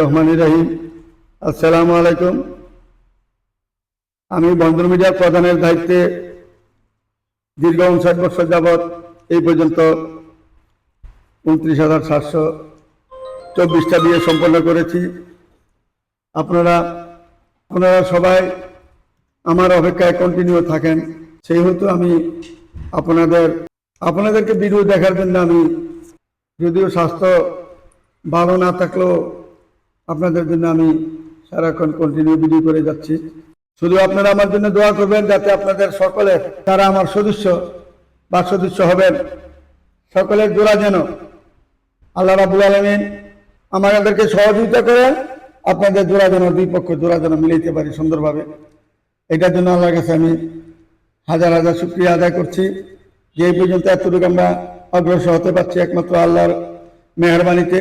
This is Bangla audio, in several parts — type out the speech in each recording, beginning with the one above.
রহমান রহিম। আসসালামু আলাইকুম। আমি বন্দর মিডিয়ার প্রধানের দায়িত্বে দীর্ঘ উনষাট বছর যাবৎ এই পর্যন্ত উনত্রিশ হাজার সাতশো চব্বিশটা বিয়ে সম্পন্ন করেছি। আপনারা আপনারা সবাই আমার অপেক্ষায় কন্টিনিউ থাকেন। সেই হেতু আমি আপনাদের, আপনাদেরকে ভিডিও দেখার জন্য আমি যদিও স্বাস্থ্য ভালো না থাকলেও আপনাদের জন্য আমি সারাক্ষণ কন্টিনিউ ভিডিও করে যাচ্ছি। শুধু আপনারা আমার জন্য দোয়া করবেন যাতে আপনাদের সকলের তারা আমার সদস্য, বা সদস্য হবেন, সকলের দোয়া যেন আল্লাহ রাবুল আলমিন আমাদেরকে সহযোগিতা করে আপনাদের জোড়া যেন দুই পক্ষ জোড়া যেন মিলাইতে পারি সুন্দরভাবে। এটার জন্য আল্লাহর কাছে আমি হাজার হাজার শুক্রিয়া আদায় করছি। যে পর্যন্ত এতটুকু আমরা অগ্রসর হতে পারছি একমাত্র আল্লাহর মেহরবানিতে।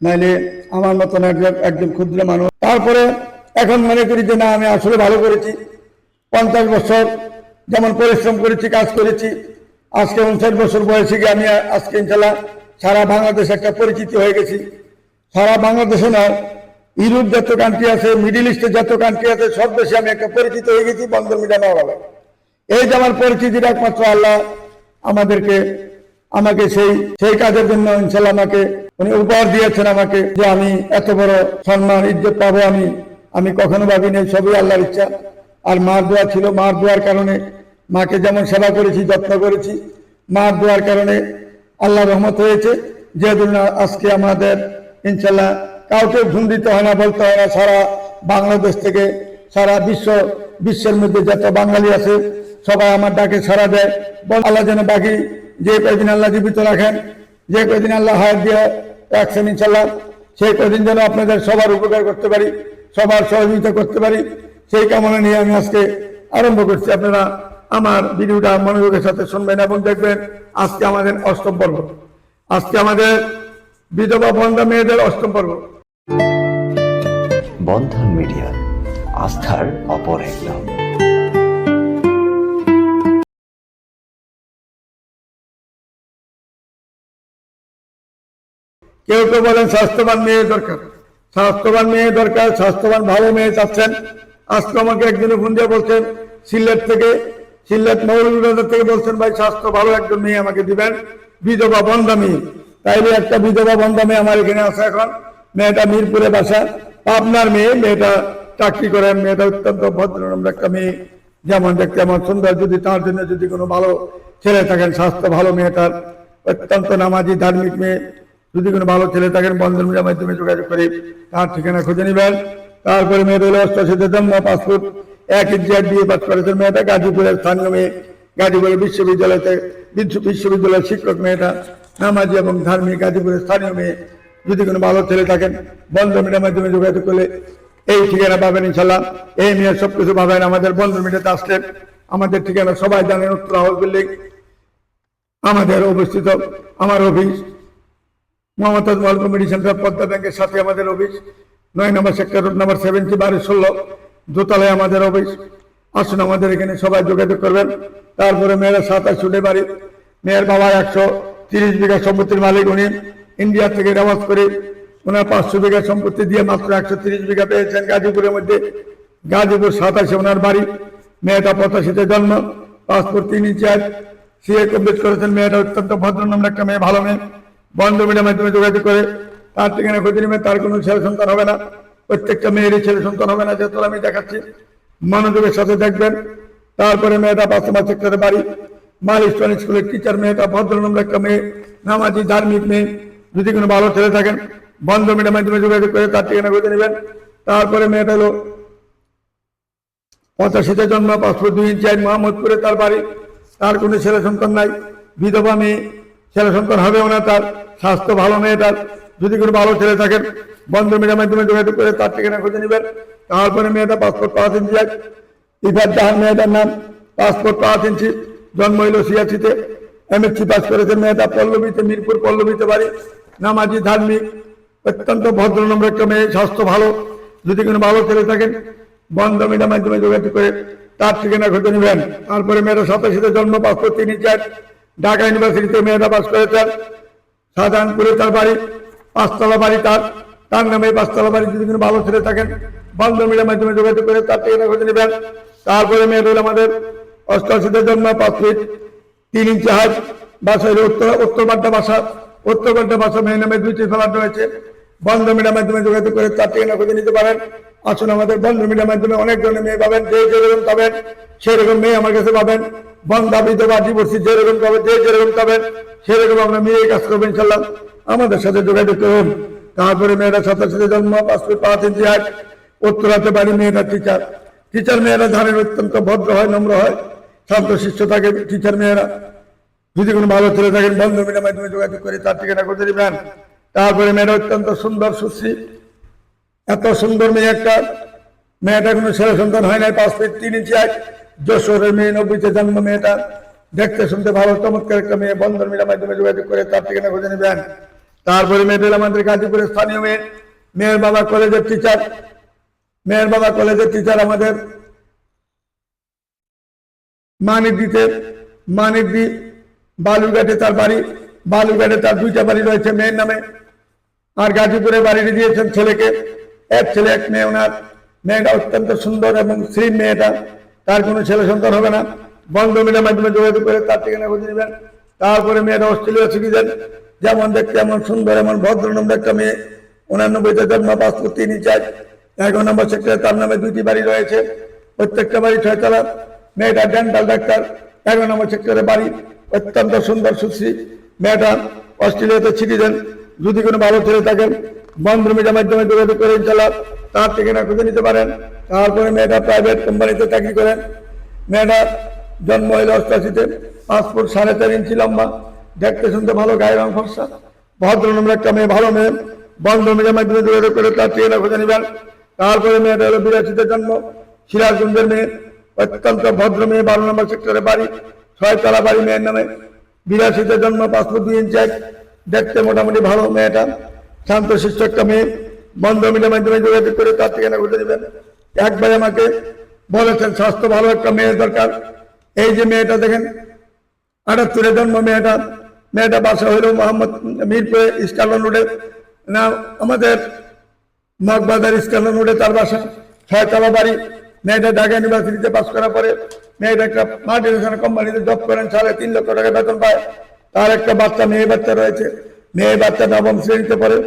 নাইলে আমার মতন একজন একজন ক্ষুদ্র মানুষ। তারপরে এখন মনে করি যে না, আমি আসলে ভালো করেছি। পঞ্চাশ বছর যেমন পরিশ্রম করেছি, কাজ করেছি। আজকে উনষাট বছর বয়সে গিয়ে আমি আজকে ইনশাল্লাহ সারা বাংলাদেশ একটা পরিচিতি হয়ে গেছি। সারা বাংলাদেশে নয় ইউরোপ যত কান্ট্রি আছে মিডিল ইস্টে যত কান্ট্রি আছে, সব দেশে আমি একটা পরিচিত হয়ে গেছি, বন্দর মিডিয়া এই যে আমার পরিচিতির একমাত্র আল্লাহ আমাদেরকে আমাকে সেই সেই কাজের জন্য ইনশাল্লাহ আমাকে, উনি উপহার দিয়েছেন আমাকে যে আমি এত বড় সম্মান, ইজ্জত পাবো আমি আমি কখনো ভাবিনি, সবই আল্লাহর ইচ্ছা। আর মার দোয়া ছিল, মার দোয়ার কারণে মাকে যেমন সেবা করেছি, যত্ন করেছি, মার দোয়ার কারণে আল্লাহ রহমত হয়েছে। যে আজকে আমাদের ইনশাল্লাহ কাউকে ঘুম দিতে হয় না, বলতে হয় না, সারা বাংলাদেশ থেকে, সারা বিশ্ব, বিশ্বের মধ্যে যত বাঙালি আছে, সবাই আমার ডাকে সারা দেয়। আল্লাহ যেন বাকি যে কয়দিন আল্লাহ জীবিত রাখেন, যে কয়দিন আল্লাহ হায়াত দিয়ে রাখছেন ইনশাল্লাহ সেই কয়দিন যেন আপনাদের সবার উপকার করতে পারি, সবার সহযোগিতা করতে পারি, সেই কামনা নিয়ে আমি আজকে আরম্ভ করছি। আপনারা আমার ভিডিওটা মনোযোগের সাথে শুনবেন এবং দেখবেন আজকে আমাদের অষ্টম পর্ব। আজকে আমাদের বিধবা বন্ধা মেয়েদের অষ্টম পর্ব। বন্ধন মিডিয়া, আস্থার অপর এক নাম। কেউ কেউ বলেন স্বাস্থ্যবান মেয়ে দরকার। স্বাস্থ্যবান মেয়ে দরকার, স্বাস্থ্যবান ভালো মেয়ে চাচ্ছেন। আজকে আমাকে একজনে ফোন দিয়ে বলছেন, সিলেট থেকে, সিলেট মৌলভীবাজার থেকে বলছেন, ভাই, স্বাস্থ্য ভালো একজন মেয়ে আমাকে দিবেন, বিধবা বন্ধা মেয়ে তাইলে একটা বিধবা বন্ধা মেয়ে আমার এখানে আছে এখন। মেয়েটা মিরপুরে বাসা আপনার মেয়ে, মেয়েটা চাকরি করেন মেয়েটা অত্যন্ত ভদ্রনম্র একটা মেয়ে। যেমন দেখতে আমার সুন্দর, যদি তার জন্য যদি কোনো ভালো ছেলে থাকেন, স্বাস্থ্য ভালো মেয়েটার, অত্যন্ত নামাজি, ধার্মিক মেয়ে। যদি কোনো ভালো ছেলে থাকেন বন্ধন মাধ্যমে যোগাযোগ করে তার ঠিকানা খুঁজে নেবেন। তারপরে মেয়েটা হলো জন্ম পাসপোর্ট এক ইন্ডিয়ার দিয়ে পাস করেছেন মেয়েটা, গাজীপুরের স্থানীয় মেয়ে, গাজীপুরের বিশ্ববিদ্যালয়তে বিশ্ব- বিশ্ববিদ্যালয়ের শিক্ষক মেয়েটা, নামাজি এবং ধার্মিক গাজীপুরের স্থানীয় মেয়ে। যদি কোনো ভালো ছেলে থাকেন বন্ধ মিডিয়ার মাধ্যমে যোগাযোগ করলে এই ঠিকানা পাবেন ইনশাল্লাহ এই মেয়ে সবকিছু পাবেন আমাদের বন্ধ মিডিয়াতে আসলে আমাদের ঠিকানা সবাই জানেন, উত্তর হাউস বিল্ডিং আমাদের অবস্থিত, আমার অফিস মমতাজ মহল কমিটি পদ্মা ব্যাংকের সাথে আমাদের অফিস। নয় নম্বর সেক্টর রোড নাম্বার সেভেন্টি বারো ষোলো। দোতলায় আমাদের অফিস। আসুন আমাদের এখানে সবাই যোগাযোগ করবেন। তারপরে মেয়েরা সাতাশ ছুটে বাড়ি। মেয়ের বাবা একশো তিরিশ বিঘা সম্পত্তির মালিক উনি। ইন্ডিয়া থেকে রেওয়াজ করে ওনার পাঁচশো বিঘা সম্পত্তি দিয়ে মাত্র একশো তিরিশ বিঘা পেয়েছেন গাজীপুরের মধ্যে। গাজীপুর সাতাশে ওনার বাড়ি। মেয়েটা পঁচাশিতে জন্ম। পাসপোর্ট তিন ইঞ্চার সিএ কমপ্লিট করেছেন। মেয়েটা অত্যন্ত ভদ্রনাম একটা মেয়ে, ভালো মেয়ে। বন্ধ মিডিয়ার মাধ্যমে যোগাযোগ করে তার ঠিকানা খুঁজে নেবে, তার কোনো ছেলে সন্তান হবে না। প্রত্যেকটা মেয়েরই ছেলে সন্তান হবে না, যেহেতু আমি দেখাচ্ছি। মনোযোগের সাথে দেখবেন। তারপরে মেয়েটা বাস্তবা সেক্টরে বাড়ি। মাল ইস্টার্ন স্কুলের টিচার মেয়েটা ভদ্রনাম একটা মেয়ে, নামাজি, ধার্মিক মেয়ে। যদি কোনো ভালো ছেলে থাকেন, বন্ধ মিডিয়ার মাধ্যমে যোগাযোগ করে তার ঠিকানা খুঁজে নেবেন। তারপরে মেয়েটা হলো পঁচাশিতে জন্ম, পাসপোর্ট দুই ইঞ্চি মোহাম্মদপুরে তার বাড়ি। তার কোনো ছেলে সন্তান নাই। বিধবা মেয়ে। ছেলে সন্তান হবেও না, তার স্বাস্থ্য ভালো নেই, তার যদি কোনো ভালো ছেলে থাকেন বন্ধ মিডিয়ার মাধ্যমে যোগাযোগ করে তার ঠিকানা খুঁজে নেবেন। তারপরে মেয়েটা পাসপোর্ট পাঁচ ইঞ্চি এক। ইফাত জাহান মেয়েটার নাম পাসপোর্ট পাঁচ ইঞ্চি। জন্ম হইল সিয়াসিতে এমএসসি পাস করেছেন মেয়েটা পল্লবীতে, মিরপুর পল্লবীতে বাড়ি। নামাজি ধার্মিক, অত্যন্ত ভদ্র ভদ্রনম্র একটা মেয়ে, স্বাস্থ্য ভালো। যদি কোনো ভালো ছেলে থাকেন বন্ধ মিডিয়ার মাধ্যমে যোগাযোগ করে তার ঠিকানা খুঁজে নেবেন। তারপরে মেয়েরা সাতাশিতে জন্ম, পাসপোর্ট তিনি চার ঢাকা ইউনিভার্সিটিতে পাস করেছেন। সাধারণপুরে তার বাড়ি, পাঁচতলা বাড়ি তার। তার নামে পাঁচতলা বাড়ি যদি ভালো ছেলে থাকেন মিলের মাধ্যমে যোগাযোগ করে তার ঠিকানা খুঁজে নেবেন। তারপরে মেয়ে রইল আমাদের অষ্টআশিতে জন্ম, পাঁচ ফিট তিন ইঞ্চি হাইট বাসা হলো উত্তর উত্তর বাড্ডা বাসা। উত্তর বাড্ডা বাসা মেয়ে নামে দুইটি ফ্ল্যাট রয়েছে। বন্ধ মিডিয়ার মাধ্যমে যোগাযোগ করে তার ঠিকানা খুঁজে নিতে পারেন। আসুন আমাদের বন্ধ মিডিয়ার মাধ্যমে অনেক ধরনের মেয়ে পাবেন, যে যেরকম পাবেন, সেরকম মেয়ে আমার কাছে পাবেন। বন্ধা বিধবা ডিভোর্সি যেরকম পাবেন যে যেরকম পাবেন সেরকম আমরা মেয়ে কাজ করব ইনশাল্লাহ। আমাদের সাথে যোগাযোগ করুন। তারপরে মেয়েরা সাতাশিতে জন্ম, পাঁচ পাঁচ ইঞ্চি হাইট, উত্তরাতে বাড়ি মেয়েরা টিচার টিচার মেয়েরা ধানের অত্যন্ত ভদ্র হয়, নম্র হয়, শান্ত শিষ্য থাকে টিচার মেয়েরা। যদি কোনো ভালো ছেলে থাকেন বন্ধ মিডিয়ার মাধ্যমে যোগাযোগ করে তার ঠিকানা করতে দিবেন তারপরে মেয়েরা অত্যন্ত সুন্দর, সুশ্রী। এত সুন্দর মেয়ে একটা। মেয়েটা কোনো ছেলে সন্তান হয় নাই, পাঁচ ফিট তিন ইঞ্চি এক যশোরের মেয়ে নব্বইতে জন্ম, মেয়েটা দেখতে শুনতে ভালো, চমৎকার একটা মেয়ে, বন্ধন মিডিয়ার মাধ্যমে যোগাযোগ করে তার ঠিকানা খুঁজে নেবেন। তারপরে মেয়েদের আমাদের গাজীপুরের স্থানীয় মেয়ে, মেয়ের বাবা কলেজের টিচার মেয়ের বাবা কলেজের টিচার আমাদের মানিকদিতে, মানিকদি বালুঘাটে তার বাড়ি বালুঘাটে তার দুইটা বাড়ি রয়েছে মেয়ের নামে। আর গাজীপুরে বাড়িটি দিয়েছেন ছেলেকে, এক ছেলে, এক মেয়ে ওনার। মেয়েটা অত্যন্ত সুন্দর এবং শ্রী মেয়েটা। তার কোনো ছেলে সন্তান হবে না। বন্ধ মিলের মাধ্যমে যোগাযোগ করে তার ঠিকানা খুঁজে নেবেন। তারপরে মেয়েটা অস্ট্রেলিয়া সিটিজেন যেমন দেখতে এমন সুন্দর, এমন ভদ্র নম্বর একটা মেয়ে। উনানব্বইতে জন্ম পাসপোর্ট তিনি চাই। এগারো নম্বর সেক্টরে তার নামে দুইটি বাড়ি রয়েছে। প্রত্যেকটা বাড়ি ছয়তলা মেয়েটা ডেন্টাল ডাক্তার এগারো নম্বর সেক্টরে বাড়ি অত্যন্ত সুন্দর, সুশ্রী। মেয়েটা অস্ট্রেলিয়াতে সিটিজেন। যদি কোনো ভালো ছেলে থাকেন, বন্ধ মিডিয়ার মাধ্যমে যোগাযোগ করে ইনশাল্লাহ তার ঠিকানা খুঁজে নিতে পারেন। তারপরে মেয়েটা প্রাইভেট কোম্পানিতে চাকরি করেন। মেয়েটা জন্ম হইল অষ্টাশিতে পাসপোর্ট সাড়ে চার ইঞ্চি লম্বা। দেখতে শুনতে ভালো, গায়ের রং ফর্সা। ভদ্র নম্বর একটা মেয়ে, ভালো মেয়ে। বন্ধ মিডিয়ার মাধ্যমে যোগাযোগ করে তার ঠিকানা খুঁজে নিবেন। তারপরে মেয়েটা হলো বিরাশিতে জন্ম, সিরাজগঞ্জের মেয়ে। অত্যন্ত ভদ্র মেয়ে, বারো নম্বর সেক্টরে বাড়ি, ছয়তলা বাড়ি মেয়ের নামে। বিরাশিতে জন্ম পাসপোর্ট দুই ইঞ্চি এক। দেখতে মোটামুটি ভালো মেয়েটা। শান্ত শিষ্ট একটা মেয়ে। বন্ধ মিডিয়ার মাধ্যমে যোগাযোগ করে তার ঠিকানা খুঁজে নেবেন একবার আমাকে বলেছেন, স্বাস্থ্য ভালো, একটা মেয়ের দরকার। এই যে মেয়েটা দেখেন, আটাত্তরে জন্ম মেয়েটা মেয়েটা বাসা হইল মোহাম্মদ মিরপুরে স্কালন রোডে। না, আমাদের মগবাজার স্কালন রোডে তার বাসা, ছয়তলা বাড়ি। মেয়েটা ঢাকা ইউনিভার্সিটিতে পাস করার পরে মেয়েটা একটা মাল্টিনেশনাল কোম্পানিতে জব করেন, সাড়ে তিন লক্ষ টাকা বেতন পায়। তার একটা বাচ্চা, মেয়ে বাচ্চা রয়েছে। মেয়ে বাচ্চা নবম শ্রেণীতে পড়ে।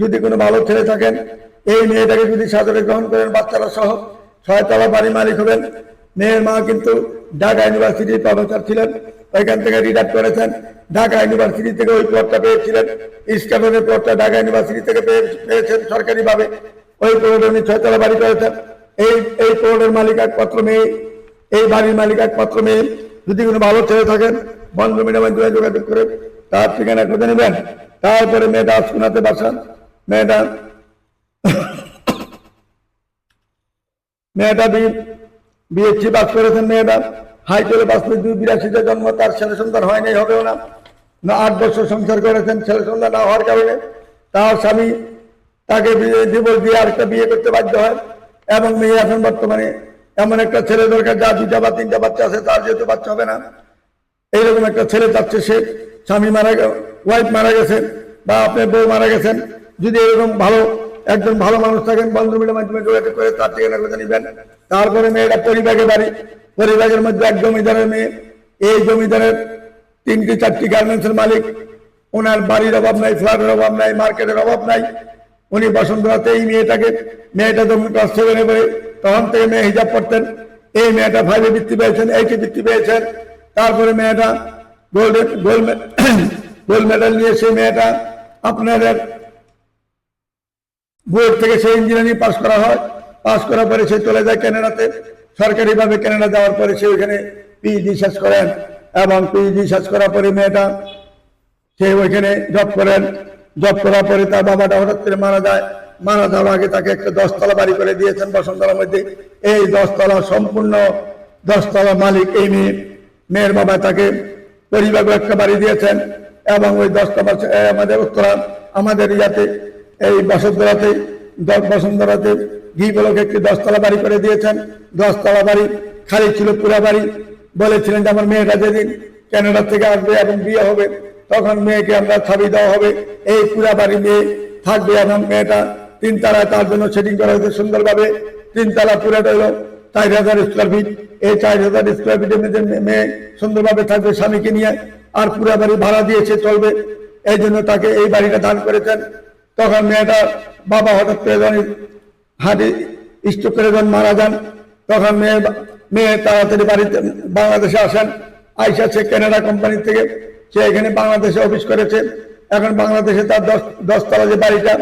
যদি কোনো ভালো ছেলে থাকেন এই মেয়েটাকে যদি সাদরে গ্রহণ করেন, বাচ্চারা সহ ছয়তলা বাড়ি মালিক হবেন। মেয়ের মা কিন্তু ঢাকা ইউনিভার্সিটির প্রফেসর ছিলেন, ওইখান থেকে রিটায়ার করেছেন। ঢাকা ইউনিভার্সিটি থেকে ওই পদটা পেয়েছিলেন। ইস্কানের পদটা ঢাকা ইউনিভার্সিটি থেকে পেয়ে- পেয়েছেন সরকারিভাবে। ওই পদে উনি ছয়তলা বাড়ি করেছেন। এই এই পদের মালিক একমাত্র মেয়ে, এই বাড়ির মালিক একমাত্র মেয়ে যদি কোনো ভালো ছেলে থাকেন, বন্ধু মিডিয়ার মাধ্যমে যোগাযোগ করে তার ঠিকানা খুঁজে নেবেন। তারপরে মেয়েটা শোনাতে বাসান। মেয়েটা মেয়েটা বিএসসি পাস করেছেন মেয়েটা হাই করে পাস করে দুই বিরাশিতে জন্ম, তার ছেলে সন্তান হয়নি, হবেও না। না, আট বছর সংসার করেছেন, ছেলে সন্তান না হওয়ার কারণে তার স্বামী তাকে ডিভোর্স দিয়ে আরেকটা বিয়ে করতে বাধ্য হয় এবং মেয়ে এখন বর্তমানে এমন একটা ছেলে দরকার, যা দুইটা বা তিনটা বাচ্চা আছে, তার যেহেতু বাচ্চা হবে না। এইরকম একটা ছেলে চাচ্ছে সে, স্বামী মারা ওয়াইফ মারা গেছেন বা আপনার বউ মারা গেছেন, যদি এরকম ভালো একজন ভালো মানুষ থাকেন বন্ধু মিলের মাধ্যমে যোগাযোগ করে তার ঠিকানা করে নিবেন তারপরে মেয়েটা পরিবারের বাড়ি, পরিবারের মধ্যে এক জমিদারের মেয়ে। এই জমিদারের তিনটি, চারটি গার্মেন্টসের মালিক। ওনার বাড়ির অভাব নাই, ফ্ল্যাটের অভাব নাই, মার্কেটের অভাব নাই। উনি বসন্তরাতে এই মেয়েটাকে, মেয়েটা যখন ক্লাস সেভেনে পড়ে, তখন থেকে মেয়ে হিজাব পড়তেন এই মেয়েটা ফাইভে বৃত্তি পেয়েছেন এইটে বৃত্তি পেয়েছেন। তারপরে মেয়েটা গোল্ড গোল্ড গোল্ড মেডেল নিয়ে সেই মেয়েটা আপনাদের বোর্ড থেকে সেই ইঞ্জিনিয়ারিং পাস করা হয়। পাস করার পরে সে চলে যায় ক্যানাডাতে। সরকারিভাবে ক্যানাডা যাওয়ার পরে সে ওইখানে পিএইচডি শেষ করেন এবং পিএইচডি শেষ করার পরে মেয়েটা সে ওইখানে জব করেন। জব করার পরে তার বাবাটা হঠাৎ করে মারা যায়। মারা যাওয়ার আগে তাকে একটা দশতলা বাড়ি করে দিয়েছেন বসন্তলার মধ্যে। এই দশতলা সম্পূর্ণ দশতলা মালিক এই মেয়ে। মেয়ের বাবা তাকে পরিবারে একটা বাড়ি দিয়েছেন এবং ওই দশতলা আমাদের উত্তরা, আমাদের ইয়াতে এই বসন্তরাতে বসন্তরাতে বলকে একটি দশতলা বাড়ি করে দিয়েছেন। দশতলা বাড়ি খালি ছিল পুরা বাড়ি। বলেছিলেন যে, আমার মেয়েটা যেদিন ক্যানাডা থেকে আসবে এবং বিয়ে হবে, তখন মেয়েকে আমরা ছাবি দেওয়া হবে। এই পুরা বাড়ি মেয়ে থাকবে এবং মেয়েটা। তিন তালায় তার জন্য সেটিং করা হয়েছে সুন্দরভাবে। তিন তালা পুরাটা হলো চার হাজার স্কোয়ার ফিট এই চার হাজার স্কোয়ার ফিটের মধ্যে মেয়ে সুন্দরভাবে থাকবে স্বামীকে নিয়ে। আর পুরা বাড়ি ভাড়া দিয়েছে, চলবে। এই জন্য তাকে এই বাড়িটা দান করেছেন। তখন মেয়েটা বাবা হঠাৎ করে যখন হার্টে স্ট্রোক করে যখন মারা যান, তখন মেয়ে মেয়ে তাড়াতাড়ি বাড়িতে, বাংলাদেশে আসেন। আইসা সে কানাডা কোম্পানি থেকে, সে এখানে বাংলাদেশে অফিস করেছে। এখন বাংলাদেশে তার দশ, দশতলা যে বাড়িটা,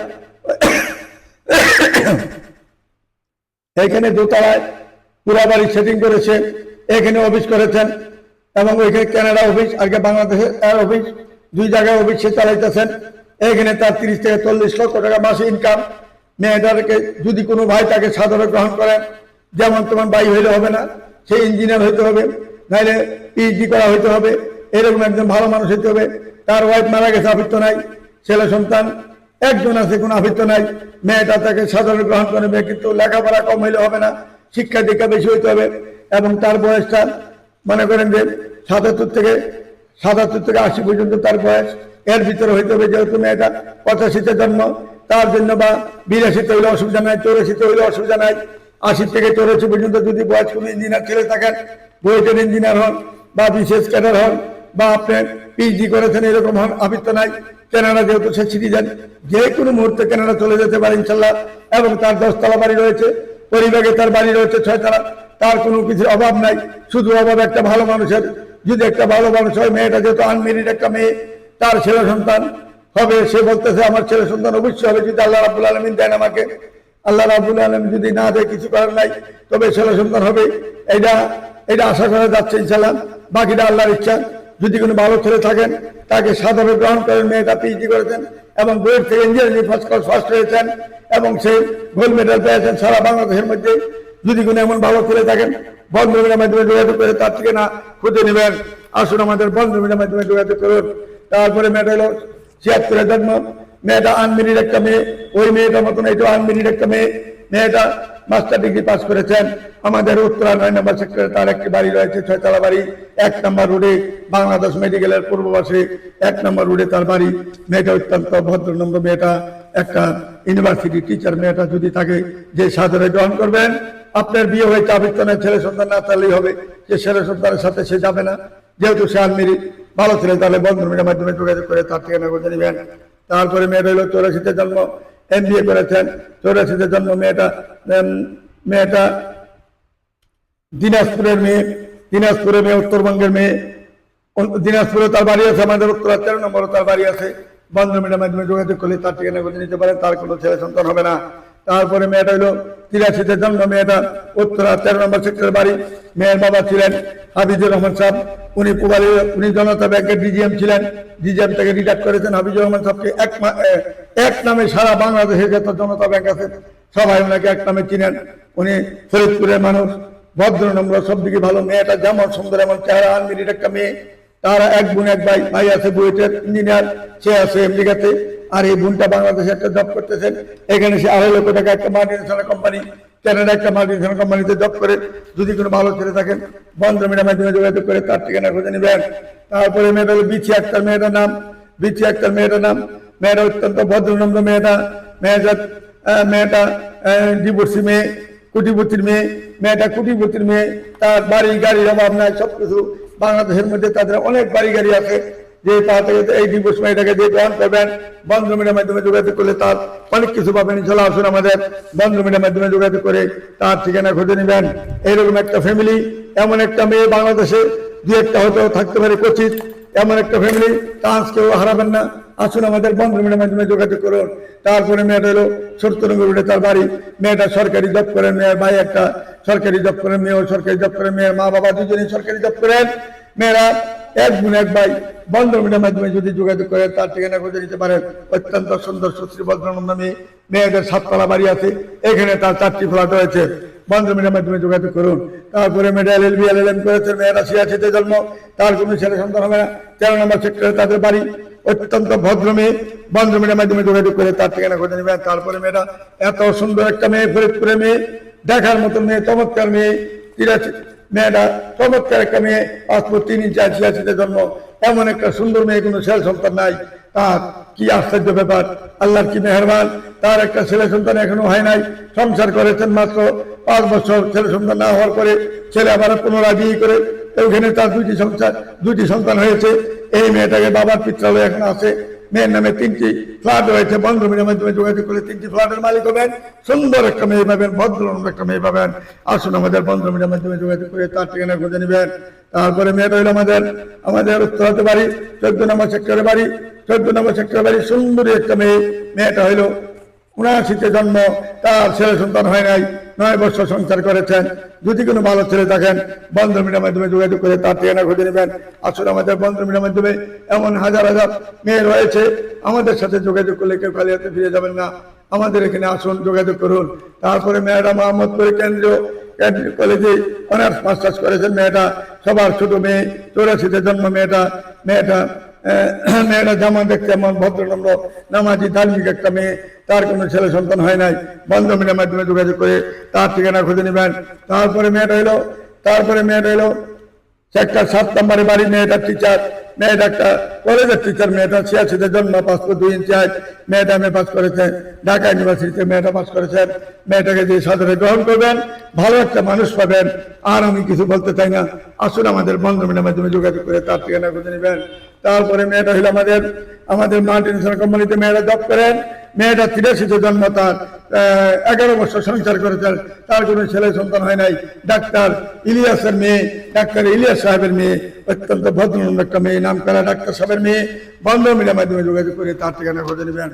এখানে দোতলায় পুরা বাড়ি সেটিং করেছে। এখানে অফিস করেছেন এবং ওইখানে কানাডা অফিস আগে বাংলাদেশের অফিস দুই জায়গায় অফিস সে চালাইতেছেন। এখানে তার তিরিশ থেকে চল্লিশ লক্ষ টাকা মাসে ইনকাম মেয়েটাকে যদি কোনো ভাই তাকে সাধারণ গ্রহণ করেন যেমন তোমার ভাই হইলে হবে না সে ইঞ্জিনিয়ার হইতে হবে নাহলে পিএইচডি করা হইতে হবে, এরকম একজন ভালো মানুষ হইতে হবে। তার ওয়াইফ মারা গেছে আবৃত্ত নাই, ছেলে সন্তান, একজন আছে, কোনো আবৃত্ত নাই। মেয়েটা তাকে সাধারণ গ্রহণ করবে কিন্তু লেখাপড়া কম হইলে হবে না, শিক্ষা দীক্ষা বেশি হইতে হবে। এবং তার বয়সটা মনে করেন যে সাতাত্তর থেকে সাতাত্তর থেকে আশি পর্যন্ত তার বয়স। এর ভিতরে হইতে হবে যেহেতু মেয়েটা পঁচাশিতে জন্ম, তার জন্য বা বিরাশিতে হইলে অসুবিধা নাই, চৌরাশিতে হইলে অসুবিধা নাই। আশি থেকে চৌরাশি পর্যন্ত যদি বয়স কোনো ইঞ্জিনিয়ার ছেলে থাকেন, বুয়েটের ইঞ্জিনিয়ার হন বা বিশেষ ক্যাডার হন বা আপনি পিএইচডি করেছেন, এরকম হন আবৃত্ত নাই। কেনাডা যেহেতু সে সিটিজেন যে কোনো মুহূর্তে কেনাডা চলে যেতে পারে ইনশাল্লাহ। এবং তার দশতলা বাড়ি রয়েছে, পরিবারে তার বাড়ি রয়েছে ছয়তলা, তার কোনো কিছুর অভাব নাই। শুধু অভাব একটা ভালো মানুষের যদি একটা ভালো মানুষ হয়, মেয়েটা যেহেতু আনমেরিড একটা মেয়ে, তার ছেলে সন্তান হবে, সে বলতেছে, আমার ছেলে সন্তান অবশ্যই হবে, যদি আল্লাহ রাবুল আলমিন দেন আমাকে। আল্লাহ রাবুল আলম যদি না দেয়, কিছু করার নাই, তবে ছেলে সন্তান হবে। এটা এটা আশা করা যাচ্ছে ইনশাল্লাহ বাকিটা আল্লাহর ইচ্ছা। যদি কোনো ভালো ছেলে থাকেন, তাকে সাধারণ গ্রহণ করেন। মেয়েটা পিএইচডি করেছেন এবং বইয়ের থেকে ইঞ্জিনিয়ারিং ফার্স্ট ক্লাস ফার্স্ট হয়েছেন এবং সে গোল্ড মেডেল পেয়েছেন সারা বাংলাদেশের মধ্যে। যদি কোনো এমন ভালো ছেলে থাকেন মাধ্যমে তার থেকে না খুঁজে নেবেন। আসুন আমাদের বন্ধুমিনের মাধ্যমে করুন। তারপরে মেয়েটা জন্ম। মেয়েটা আনমিনির একটা মেয়ে। ওই মেয়েটার মতন আনমিনির একটা মেয়ে। মেয়েটা মাস্টার ডিগ্রি পাস করেছেন। আমাদের উত্তরা নয় নম্বর সেক্টরে তার একটি বাড়ি রয়েছে, ছয়তলা বাড়ি। এক নম্বর রোডে বাংলাদেশ মেডিকেলের পূর্ব পাশে এক নম্বর রোডে তার বাড়ি। মেয়েটা অত্যন্ত ভদ্র নম্বর মেয়েটা। একটা ইউনিভার্সিটি টিচার মেয়েটা যদি থাকে, যে সাদরে গ্রহণ করবেন, আপনার বিয়ে হয়েছে, আবৃত্তনের ছেলে সন্তান না তাহলেই হবে, যে ছেলে সন্তানের সাথে সে যাবে না। যেহেতু সে আনমিরি ভালো ছেলে, তাহলে বন্ধুমিনের মাধ্যমে যোগাযোগ করে তার ঠিকানা খুঁজে নেবেন। তারপরে মেয়েটা হলো চৌরাশিতে জন্ম এম বিএ করেছেন। চৌরাশিতে জন্ম মেয়েটা মেয়েটা দিনাজপুরের মেয়ে দিনাজপুরের মেয়ে, উত্তরবঙ্গের মেয়ে। দিনাজপুরে তার বাড়ি আছে, আমাদের উত্তরা তেরো নম্বরে তার বাড়ি আছে। বন্ধুমিনের মাধ্যমে যোগাযোগ করলে তার ঠিকানা খুঁজে নিতে পারেন, তার কোনো ছেলে সন্তান হবে না। তারপরে মেয়েটা হলো তিরাশিতে জন্ম, মেয়েটা উত্তরা, তেরো নম্বর সেক্টরের বাড়ি। মেয়ের বাবা ছিলেন হাবিজুর রহমান সাহেব। উনি পুবালি, উনি জনতা ব্যাংকের ডিজিএম ছিলেন। ডিজিএম থেকে রিটায়ার করেছেন হাবিজুর রহমান সাহেবকে। এক এক নামে সারা বাংলাদেশে যত জনতা ব্যাংক আছে, সবাই ওনাকে এক নামে চিনেন। উনি ফরিদপুরের মানুষ, ভদ্র নম্র সব দিকে ভালো। মেয়েটা যেমন সুন্দর, এমন চেহারা আনমিরির একটা মেয়ে। তারা এক বোন, এক ভাই ভাই আছে বুয়েটের ইঞ্জিনিয়ার, সে আছে আমেরিকাতে। আর এই বোনটা বাংলাদেশে একটা জব করতেছেন। এখানে সে আড়াই লক্ষ টাকা একটা মাল্টিনেশনাল কোম্পানি কানাডা একটা মাল্টিনেশনাল কোম্পানিতে জব করে। যদি কোনো ভালো ছেলে থাকেন বন্ধ মিডিয়ার মাধ্যমে যোগাযোগ করে, তার ঠিকানা খুঁজে নেবেন। তারপরে মেয়েটা হলো বিচি আক্তার, মেয়েটার নাম, বিচি আক্তার মেয়েটার নাম। মেয়েটা অত্যন্ত ভদ্রনম্র মেয়েটা। মেয়েটা মেয়েটা ডিভোর্সি মেয়ে কুটিপতির মেয়ে। মেয়েটা কুটিপতির মেয়ে। তার বাড়ি, গাড়ির অভাব নাই, সবকিছু বাংলাদেশের মধ্যে তাদের অনেক বাড়ি গাড়ি আছে। যে তাড়াতাড়ি এই ডিভোর্স মেয়েটাকে যে গ্রহণ করবেন, বন্ধ মিডিয়ার মাধ্যমে যোগাযোগ করলে তার অনেক কিছু পাবেন। চলে আসুন আমাদের বন্ধ মিডিয়ার মাধ্যমে যোগাযোগ করে তার ঠিকানা খুঁজে নেবেন। এইরকম একটা ফ্যামিলি এমন একটা মেয়ে বাংলাদেশে দু একটা হয়তো থাকতে পারে কচিত, এমন একটা ফ্যামিলি চান্স কেউ হারাবেন না। আসুন আমাদের বন্ধ বন্ধুমিনের মাধ্যমে যোগাযোগ করুন। তারপরে মেয়েটা হলো সত্যনগর রোডে তার বাড়ি। মেয়েটা সরকারি জব করেন মেয়ের ভাই একটা সরকারি করেন মেয়েও সরকারি করেন মেয়ের মা বাবা দুজনেই সরকারি করেন মেয়েরা। এক গুণ এক ভাই। বন্ধুমিনের মাধ্যমে যদি যোগাযোগ করে, তার ঠিকানা খুঁজে নিতে পারেন অত্যন্ত সুন্দর সুশ্রী মেয়ে মেয়েদের সাততলা বাড়ি আছে। এখানে তার চারটি ফ্ল্যাট রয়েছে। বন্ধুমিনের মাধ্যমে যোগাযোগ করুন। তারপরে মেয়েটা এল বি, এল এল, এম করেছে। মেয়েরা সিয়াছিতে জন্ম। তার কোনো ছেলে সন্তান হবে না। তেরো নম্বর সেক্টরে তাদের বাড়ি। অত্যন্ত ভদ্র মেয়ে। বন্ধুমিনের মাধ্যমে যোগাযোগ করে তার ঠিকানা খুঁজে নেবেন। তারপরে মেয়েটা এত সুন্দর একটা মেয়ে ফরিদপুরে মেয়ে। দেখার মতো মেয়ে, চমৎকার মেয়ে মেয়েটা চমৎকার একটা মেয়ে পাসপোর্ট তিন ইঞ্চি ছিয়াশিতে জন্ম। এমন একটা সুন্দর মেয়ে কোনো ছেলে সন্তান নাই। তার কি আশ্চর্য ব্যাপার, আল্লাহর কি মেহরবান। তার একটা ছেলে সন্তান এখনও হয় নাই। সংসার করেছেন মাত্র পাঁচ বছর। ছেলে সন্তান না হওয়ার পরে ছেলে আবার পুনরায় বিয়ে করে ওখানে তার দুইটি সংসার, দুইটি সন্তান হয়েছে। এই মেয়েটাকে বাবার পিত্রালয় এখন আছে। মেয়ের নামে তিনটি ফ্ল্যাট রয়েছে বন্ধুমিনের মাধ্যমে যোগাযোগ করে তিনটি ফ্ল্যাটের মালিক হবেন। সুন্দর একটা মেয়ে পাবেন ভদ্র একটা মেয়ে পাবেন। আসুন আমাদের বন্ধুমিনের মাধ্যমে যোগাযোগ করে তার ঠিকানা খুঁজে নেবেন। তারপরে মেয়েটা হইল আমাদের আমাদের উত্তরাতে বাড়ি, চোদ্দ নম্বর সেক্টরে বাড়ি, চোদ্দ নম্বর সেক্টরে বাড়ি সুন্দরী একটা মেয়ে, মেয়েটা হইল উনআশিতে জন্ম, তার ছেলে সন্তান হয় নাই, নয় বছর সংসার করেছেন। যদি কোনো ভালো ছেলে থাকেন মিডিয়ার মাধ্যমে যোগাযোগ করে তার ঠিকানা খুঁজে নেবেন। আসলে আমাদের বন্ধ মিডিয়ার মাধ্যমে, এমন হাজার হাজার মেয়ে রয়েছে, আমাদের সাথে যোগাযোগ করলে কেউ কালিয়াতে ফিরে যাবেন না। আমাদের এখানে আসুন, যোগাযোগ করুন। তারপরে মেয়েটা মোহাম্মদপুর কেন্দ্রীয় কলেজে অনার্স মাস্টার্স করেছেন মেয়েটা। সবার ছোট মেয়ে, চৌরাশিতে জন্ম মেয়েটা। মেয়েটা মেয়েটা যেমন দেখতে এমন ভদ্রনম্র, নামাজি ধার্মিক একটা মেয়ে, তার কোনো ছেলে সন্তান হয় নাই। বন্ধ মিডিয়ার মাধ্যমে যোগাযোগ করে তার ঠিকানা খুঁজে নেবেন। তারপরে মেয়েটা হইল তারপরে মেয়েটা হইল সেক্টর সাত নম্বরে বাড়ি মেয়েটার টিচার মেয়েটা একটা কলেজের টিচার মেয়েটা ছিয়াশিতে জন্ম পাস করে দুই ইঞ্চি হাইট মেয়েটা মেয়ে পাস করেছে, ঢাকা ইউনিভার্সিটিতে মেয়েটা পাস করেছেন। মেয়েটাকে যে সাদরে গ্রহণ করবেন, ভালো একটা মানুষ পাবেন। আর আমি কিছু বলতে চাই না। আসুন আমাদের বন্ধমিনের মাধ্যমে যোগাযোগ করে তার ঠিকানা খুঁজে নেবেন। তারপরে মেয়েটা হলো আমাদের আমাদের মাল্টিনেশনাল কোম্পানিতে মেয়েরা জব করেন। মেয়েটা তিরাশিতে জন্ম তার এগারো বছর সংসার করেছেন তার কোনো ছেলে সন্তান হয় নাই। ডাক্তার ইলিয়াসের মেয়ে, ডাক্তার ইলিয়াস সাহেবের মেয়ে, অত্যন্ত ভদ্রনম্র একটা মেয়ে, নাম করা ডাক্তার সাহেবের মেয়ে। বন্ধ মিডিয়ার মাধ্যমে যোগাযোগ করে তার ঠিকানা খুঁজে নেবেন।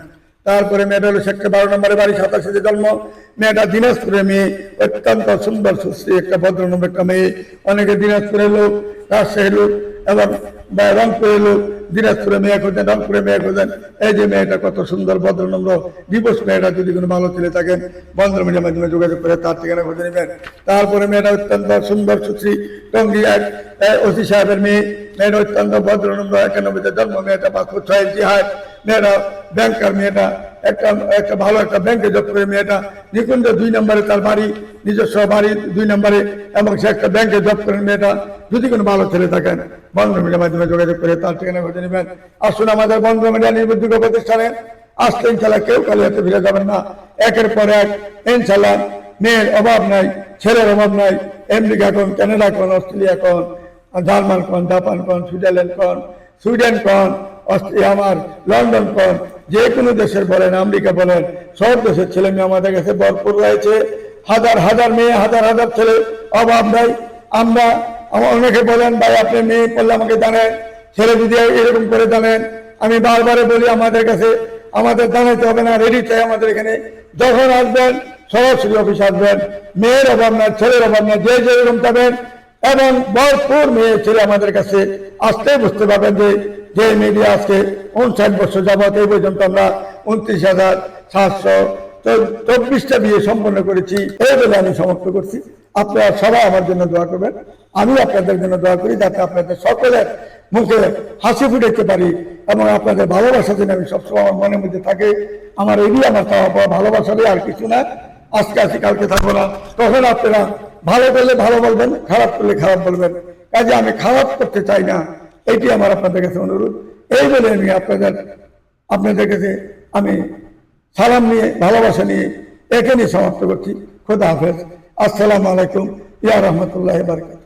তারপরে মেয়েটা হলো সেক্টর বারো নম্বরে বাড়ি সাতাশিতে জন্ম। মেয়েটা দিনাজপুরের মেয়ে, অত্যন্ত সুন্দর, সুশ্রী, একটা ভদ্রনম্র একটা মেয়ে। অনেকে দিনাজপুরের লোক, রাজশাহীর লোক, এবং বা রংপুরের লোক দিনাজপুরে মেয়ে খোঁজেন রংপুরে মেয়ে খোঁজেন এই যে মেয়েটা কত সুন্দর ভদ্রনম্র দিবস মেয়েটা যদি কোনো ভালো ছেলে থাকেন বন্ধ মিডিয়ার মাধ্যমে যোগাযোগ করে তার ঠিকানা খুঁজে নেবেন। তারপরে মেয়েটা অত্যন্ত সুন্দর, সুশ্রী, টঙ্গি এক ওসি সাহেবের মেয়ে। মেয়েটা অত্যন্ত ভদ্রনম্র একানব্বইতে জন্ম, মেয়েটা বা খুব ছয় ইঞ্চি হাইট মেয়েটা ব্যাংকার মেয়েটা, একটা একটা ভালো একটা ব্যাংকে জব করে মেয়েটা, নিকুঞ্জ দুই নম্বরে তার বাড়ি, নিজস্ব বাড়ি দুই নম্বরে, এবং সে একটা ব্যাংকে জব করেন মেয়েটা, যদি কোনো ভালো ছেলে থাকেন বন্ধ মিডিয়ার মাধ্যমে যোগাযোগ করে তার ঠিকানা খুঁজে নেবেন। আসুন আমাদের বন্ধ মিডিয়া নির্ভরযোগ্য প্রতিষ্ঠানে। আসলে ইনশাল্লাহ কেউ কালিয়াতে ফিরে যাবেন না। একের পর এক, ইনশাল্লাহ মেয়ের অভাব নাই, ছেলের অভাব নাই। আমেরিকা কোন কানাডা কোন অস্ট্রেলিয়া কোন জার্মান কোন, জাপান কোন সুইজারল্যান্ড কোন, সুইডেন কোন অস্ট্রিয়া আমার লন্ডন কোন যে কোনো দেশের বলেন, আমেরিকা বলেন, সব দেশের ছেলে মেয়ে আমাদের কাছে ভরপুর রয়েছে। হাজার হাজার মেয়ে, হাজার হাজার ছেলে, অভাব নাই। আমরা, আমার অনেকে বলেন, ভাই, আপনি মেয়ে পড়লে আমাকে জানেন, ছেলে যদি এরকম করে জানেন। আমি বারবারে বলি, আমাদের কাছে, আমাদের জানাইতে হবে না রেডি চাই আমাদের এখানে। যখন আসবেন, সরাসরি অফিস আসবেন। মেয়ের অভাব না ছেলের অভাব না যে যেরকম পাবেন এবং ভরপুর মেয়ে ছেলে আমাদের কাছে আসতেই বুঝতে পারবেন যে যে মিডিয়া আজকে উনষাট বছর যাবত এই পর্যন্ত আমরা উনত্রিশ হাজার সাতশো চব্বিশটা বিয়ে সম্পন্ন করেছি। এই বলে আমি সমাপ্ত করছি। আপনারা সবাই আমার জন্য দোয়া করবেন। আমি আপনাদের জন্য দোয়া করি যাতে আপনাদের সকলের মুখে হাসি ফুটাইতে পারি এবং আপনাদের ভালোবাসা যেন আমি সবসময় আমার মনের মধ্যে থাকে। আমার এরই আমার চাওয়া ভালোবাসারই আর কিছু না। আজকে আছি কালকে থাকব না। তখন আপনারা ভালো করলে ভালো বলবেন, খারাপ করলে খারাপ বলবেন। কাজে আমি খারাপ করতে চাই না, এটি আমার আপনাদের কাছে অনুরোধ। এই বলে আমি আপনাদের আপনাদের কাছে আমি সালাম নিয়ে, ভালোবাসা নিয়ে এখানেই সমাপ্ত করছি। খোদা হাফেজ। আসসালামু আলাইকুম। ইয়া রহমতুল্লাহ বারকাত